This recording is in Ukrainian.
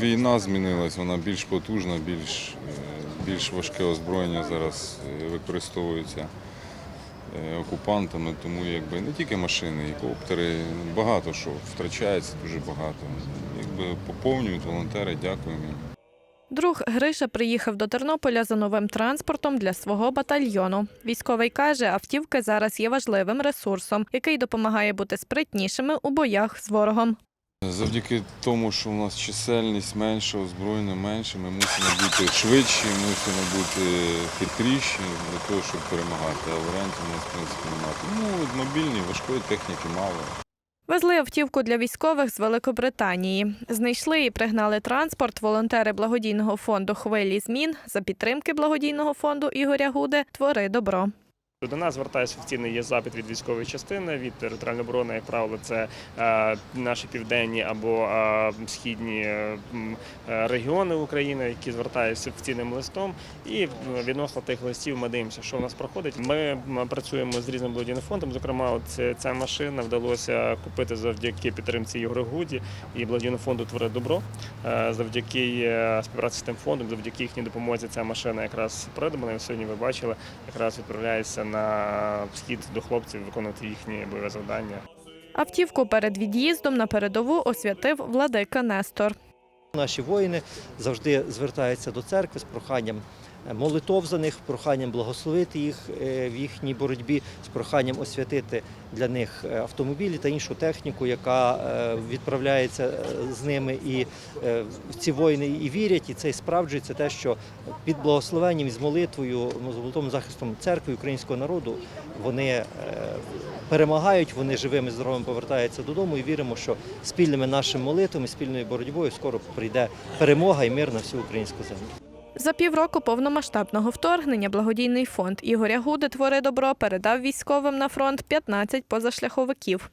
Війна змінилась, вона більш потужна, більш, е, більш важке озброєння зараз е, використовується е, окупантами, тому якби не тільки машини, і коптери, багато що втрачається дуже багато. Якби поповнюють волонтери, дякуємо. Друг Гриша приїхав до Тернополя за новим транспортом для свого батальйону. Військовий каже, автівки зараз є важливим ресурсом, який допомагає бути спритнішими у боях з ворогом. Завдяки тому, що у нас чисельність менша, озброєння менше, ми мусимо бути швидші, мусимо бути хитріші для того, щоб перемагати. А варіантів у нас, в принципі, немає. Тому мобільні, важкої техніки мало. Везли автівку для військових з Великобританії. Знайшли і пригнали транспорт волонтери благодійного фонду Хвилі змін за підтримки благодійного фонду Ігоря Гуди Твори добро. До нас звертається офіційний є запит від військової частини, від територіальної оборони, як правило, це е, наші південні або е, східні е, регіони України, які звертаються офіційним листом. І відносно тих листів ми дивимося, що в нас проходить. Ми працюємо з різним благодійним фондом. Зокрема, от ця машина вдалося купити завдяки підтримці Ігоря Гуді і благодійному фонду Твори добро. Завдяки співпраці з тим фондом, завдяки їхній допомозі, ця машина якраз придбана. І Сьогодні ви бачили, якраз відправляється на схід до хлопців виконувати їхні бойові завдання. Автівку перед від'їздом на передову освятив владика Нестор. Наші воїни завжди звертаються до церкви з проханням молитов за них, проханням благословити їх е, в їхній боротьбі, з проханням освятити для них е, автомобілі та іншу техніку, яка е, відправляється е, з ними. І е, ці воїни і вірять, і це і справджується те, що під благословенням і з молитвою, ну, з молитовним захистом церкви українського народу вони е, перемагають, вони живими, здоровими повертаються додому і віримо, що спільними нашими молитвами, спільною боротьбою скоро прийде перемога і мир на всю українську землю. За півроку повномасштабного вторгнення благодійний фонд Ігоря Гуди Твори добро передав військовим на фронт 15 позашляховиків.